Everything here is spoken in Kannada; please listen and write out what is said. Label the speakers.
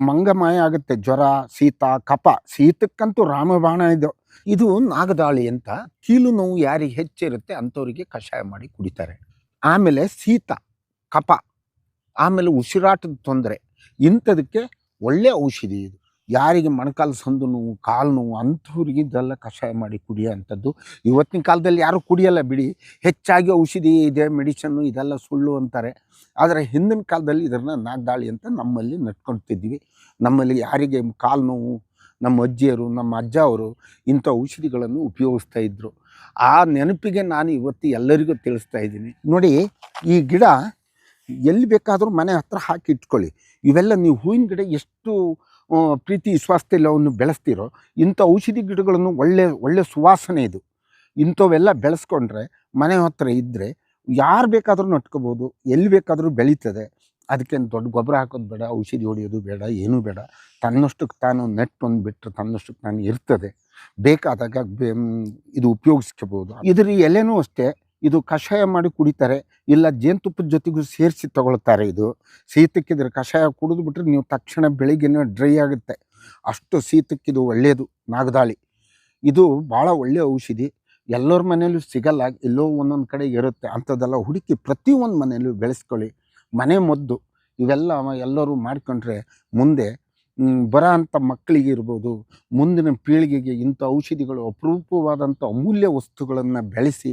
Speaker 1: ಮಂಗಮಾಯ ಆಗುತ್ತೆ. ಜ್ವರ, ಶೀತ, ಕಫ. ಶೀತಕ್ಕಂತೂ ರಾಮಬಾಣ ಇದು. ಇದು ನಾಗದಾಳಿ ಅಂತ ಕೀಲು ನೋವು ಯಾರಿಗೆ ಹೆಚ್ಚಿರುತ್ತೆ ಅಂಥವ್ರಿಗೆ ಕಷಾಯ ಮಾಡಿ ಕುಡಿತಾರೆ. ಆಮೇಲೆ ಶೀತ, ಕಫ. ಆಮೇಲೆ ಉಸಿರಾಟದ ತೊಂದರೆ. ಇಂಥದಕ್ಕೆ ಒಳ್ಳೆ ಔಷಧಿ ಇದು. ಯಾರಿಗೆ ಮೊಣಕಾಲು ಸಂದು ನೋವು, ಕಾಲು ನೋವು ಅಂಥವ್ರಿಗೆ ಇದೆಲ್ಲ ಕಷಾಯ ಮಾಡಿ ಕುಡಿಯೋ ಅಂಥದ್ದು. ಇವತ್ತಿನ ಕಾಲದಲ್ಲಿ ಯಾರು ಕುಡಿಯಲ್ಲ ಬಿಡಿ. ಹೆಚ್ಚಾಗಿ ಔಷಧಿ ಇದೆ ಮೆಡಿಸನ್ನು ಇದೆಲ್ಲ ಸುಳ್ಳು ಅಂತಾರೆ. ಆದರೆ ಹಿಂದಿನ ಕಾಲದಲ್ಲಿ ಇದನ್ನು ನಾಗದಾಳಿ ಅಂತ ನಮ್ಮಲ್ಲಿ ನಡ್ಕೊಳ್ತಿದ್ವಿ. ನಮ್ಮಲ್ಲಿ ಯಾರಿಗೆ ಕಾಲು ನೋವು, ನಮ್ಮ ಅಜ್ಜಿಯರು, ನಮ್ಮ ಅಜ್ಜ ಅವರು ಇಂಥ ಔಷಧಿಗಳನ್ನು ಉಪಯೋಗಿಸ್ತಾ ಇದ್ದರು ಆ ನೆನಪಿಗೆ ನಾನು ಇವತ್ತು ಎಲ್ಲರಿಗೂ ತಿಳಿಸ್ತಾ ಇದ್ದೀನಿ. ನೋಡಿ, ಈ ಗಿಡ ಎಲ್ಲಿ ಬೇಕಾದರೂ ಮನೆ ಹತ್ರ ಹಾಕಿ ಇಟ್ಕೊಳ್ಳಿ ಇವೆಲ್ಲ ನೀವು ಹೂವಿನ ಗಿಡ ಎಷ್ಟು ಪ್ರೀತಿ ವಿಶ್ವಾಸದಲ್ಲಿ ಬೆಳೆಸ್ತಿರೋ, ಇಂಥ ಔಷಧಿ ಗಿಡಗಳನ್ನು ಒಳ್ಳೆ ಒಳ್ಳೆ ಸುವಾಸನೆ ಇದು. ಇಂಥವೆಲ್ಲ ಬೆಳೆಸ್ಕೊಂಡ್ರೆ, ಮನೆ ಹತ್ರ ಇದ್ದರೆ ಯಾರು ಬೇಕಾದರೂ ನಟ್ಕೋಬೋದು, ಎಲ್ಲಿ ಬೇಕಾದರೂ ಬೆಳೀತದೆ. ಅದಕ್ಕೆ ದೊಡ್ಡ ಗೊಬ್ಬರ ಹಾಕೋದು ಬೇಡ, ಔಷಧಿ ಹೊಡೆಯೋದು ಬೇಡ, ಏನೂ ಬೇಡ. ತನ್ನಷ್ಟಕ್ಕೆ ತಾನು ನೆಟ್ ಒಂದು ಬಿಟ್ಟರೆ ತನ್ನಷ್ಟಕ್ಕೆ ತಾನು ಇರ್ತದೆ. ಬೇಕಾದಾಗ ಇದು ಉಪಯೋಗಿಸ್ಕೋಬೋದು. ಇದರ ಎಲೆನೂ ಅಷ್ಟೇ. ಇದು ಕಷಾಯ ಮಾಡಿ ಕುಡಿತಾರೆ, ಇಲ್ಲ ಜೇನುತುಪ್ಪದ ಜೊತೆಗೂ ಸೇರಿಸಿ ತಗೊಳ್ತಾರೆ ಇದು. ಶೀತಕ್ಕಿದ್ರೆ ಕಷಾಯ ಕುಡಿದು ಬಿಟ್ರೆ ನೀವು ತಕ್ಷಣ ಬೆಳಿಗ್ಗೆನೇ ಡ್ರೈ ಆಗುತ್ತೆ. ಅಷ್ಟು ಶೀತಕ್ಕಿದು ಒಳ್ಳೆಯದು ನಾಗದಾಳಿ. ಇದು ಭಾಳ ಒಳ್ಳೆಯ ಔಷಧಿ. ಎಲ್ಲರ ಮನೇಲೂ ಸಿಗಲ್ಲ, ಎಲ್ಲೋ ಒಂದೊಂದು ಕಡೆ ಇರುತ್ತೆ. ಅಂಥದ್ದೆಲ್ಲ ಹುಡುಕಿ ಪ್ರತಿಯೊಂದು ಮನೆಯಲ್ಲೂ ಬೆಳೆಸ್ಕೊಳ್ಳಿ. ಮನೆ ಮದ್ದು, ಇವೆಲ್ಲ ಎಲ್ಲರೂ ಮಾಡಿಕೊಂಡ್ರೆ ಮುಂದೆ ಬರೋ ಅಂಥ ಮಕ್ಕಳಿಗೆ ಇರ್ಬೋದು, ಮುಂದಿನ ಪೀಳಿಗೆಗೆ ಇಂಥ ಔಷಧಿಗಳು ಅಪರೂಪವಾದಂಥ ಅಮೂಲ್ಯ ವಸ್ತುಗಳನ್ನು ಬೆಳೆಸಿ